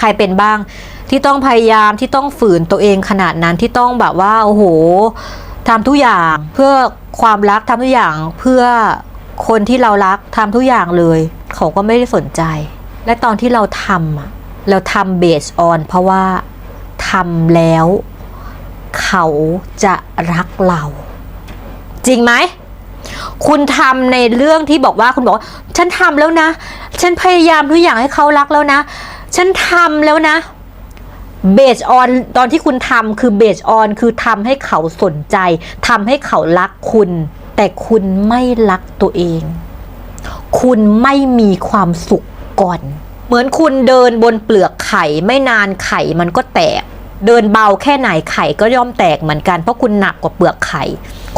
ใครเป็นบ้าง ที่ต้องพยายามที่ต้องฝืนตัวเองขนาดนั้นที่ต้องแบบว่าโอ้โหทำทุกอย่างเพื่อความรักทำทุกอย่างเพื่อคนที่เรารักทำทุกอย่างเลย เขาก็ไม่ได้สนใจ และตอนที่เราทำเราทำเบสออนเพราะว่าทำแล้ว เขาจะรักเรา จริงไหมคุณทำในเรื่องที่บอกว่าคุณบอกว่าฉันทำแล้วนะ ฉันพยายามทุกอย่างให้เขารักแล้วนะ ฉันทำแล้วนะเบสออนตอนที่คุณทำคือเบสออนคือทำให้เขาสนใจทำให้เขารักคุณ แต่คุณไม่รักตัวเอง คุณไม่มีความสุขก่อน เหมือนคุณเดินบนเปลือกไข่ไม่นานไข่มันก็แตก เดินเบาแค่ไหนไข่ก็ย่อมแตกเหมือนกันเพราะคุณหนักกว่าเปลือกไข่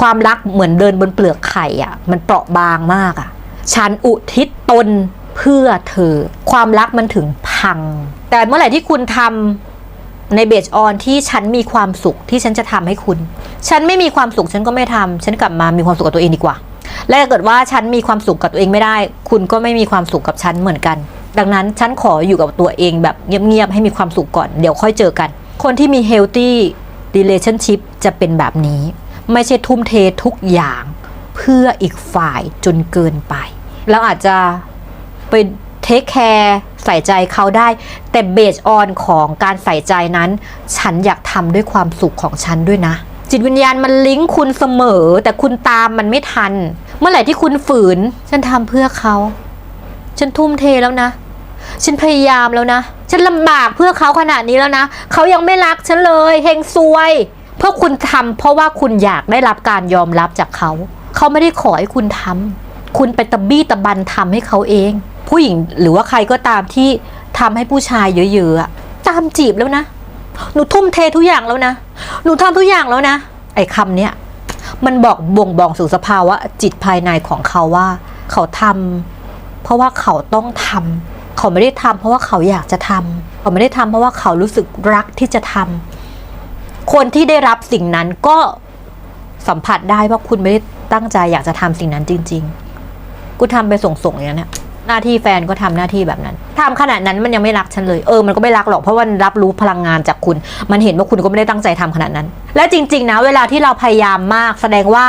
ความรักเหมือนเดินบนเปลือกไข่อะ มันเปราะบางมากอะ ฉันอุทิศตน เพื่อเธอ ความรักมันถึงพัง แต่เมื่อไหร่ที่คุณทำในเบสออนที่ฉันมีความสุขที่ฉันจะทำให้คุณ ฉันไม่มีความสุขฉันก็ไม่ทำฉันกลับมามีความสุขกับตัวเองดีกว่า และถ้าเกิดว่าฉันมีความสุขกับตัวเองไม่ได้ คุณก็ไม่มีความสุขกับฉันเหมือนกัน ดังนั้นฉันขออยู่กับตัวเองแบบเงียบๆให้มีความสุขก่อนเดี๋ยวค่อยเจอกัน คนที่มี healthy relationship จะเป็นแบบนี้ ไม่ใช่ทุ่มเททุกอย่าง เพื่ออีกฝ่ายจนเกินไป แล้วอาจจะ ไปเทคแคร์ใส่ใจเขาได้ แต่เบสออนของการใส่ใจนั้น ฉันอยากทำด้วยความสุขของฉันด้วยนะ จิตวิญญาณมันลิงก์คุณเสมอ แต่คุณตามมันไม่ทัน เมื่อไหร่ที่คุณฝืน ฉันทำเพื่อเขา ฉันทุ่มเทแล้วนะ ฉันพยายามแล้วนะ ฉันลำบากเพื่อเขาขนาดนี้แล้วนะเขายังไม่รักฉันเลยเฮงซวย เพราะคุณทำเพราะว่าคุณอยากได้รับการยอมรับจากเขา เขาไม่ได้ขอให้คุณทำคุณไปตะบี้ตะบันทำให้เขาเอง ผู้หญิงหรือว่าใครก็ตามที่ทำให้ผู้ชายเยอะๆตามจีบแล้วนะ หนูทุ่มเททุกอย่างแล้วนะ หนูทำทุกอย่างแล้วนะ ไอ้คำเนี้ยมันบอกบ่งบอกสู่สภาวะจิตภายในของเขาว่า เขาทำเพราะว่าเขาต้องทำเขาไม่ได้ทำเพราะว่าเขาอยากจะทำเขาไม่ได้ทำเพราะว่าเขารู้สึกรักที่จะทำคนที่ได้รับสิ่งนั้นก็สัมผัสได้ว่าคุณไม่ได้ตั้งใจอยากจะทำสิ่งนั้นจริง ๆ กูทำไปส่งๆอย่างนั้นเนี่ย หน้าที่แฟนก็ทำหน้าที่แบบนั้นทำขนาดนั้นมันยังไม่รักฉันเลย เออ มันก็ไม่รักหรอก เพราะว่ามันรับรู้พลังงานจากคุณ มันเห็นว่าคุณก็ไม่ได้ตั้งใจทำขนาดนั้น และจริง ๆ นะ เวลาที่เราพยายามมากแสดงว่า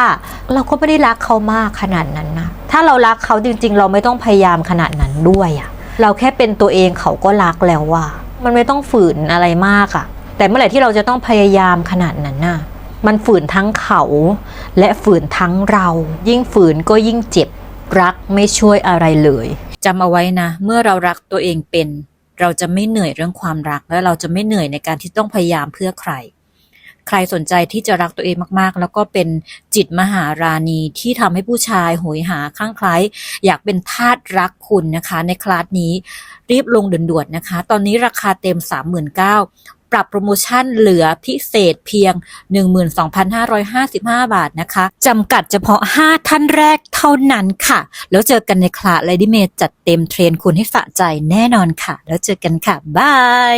เราก็ไม่ได้รักเขามากขนาดนั้นนะ ถ้าเรารักเขาจริง ๆ เราไม่ต้องพยายามขนาดนั้นด้วยอะเราแค่เป็นตัวเองเขาก็รักแล้วว่า มันไม่ต้องฝืนอะไรมากอะแต่เมื่อไหร่ที่เราจะต้องพยายามขนาดนั้นน่ะ มันฝืนทั้งเขา และฝืนทั้งเรา ยิ่งฝืนก็ยิ่งเจ็บ รักไม่ช่วยอะไรเลยจำเอาไว้นะ เมื่อเรารักตัวเองเป็น เราจะไม่เหนื่อยเรื่องความรัก และเราจะไม่เหนื่อยในการที่ต้องพยายามเพื่อใคร ใครสนใจที่จะรักตัวเองมากๆ แล้วก็เป็นจิตมหาราณีที่ทำให้ผู้ชายโหยหาข้างคล้ายอยากเป็นทาสรักคุณนะคะ ในคลาสนี้รีบลงด่วนๆนะคะ ตอนนี้ราคาเต็ม 39,000 ปรับโปรโมชั่นเหลือพิเศษเพียง 12,555 บาทนะคะจำกัดเฉพาะ 5 ท่านแรกเท่านั้นค่ะ แล้วเจอกันในคลาส Lady m a d จัดเต็มเทรนคุณให้สะใจแน่นอนค่ะ แล้วเจอกันค่ะ บาย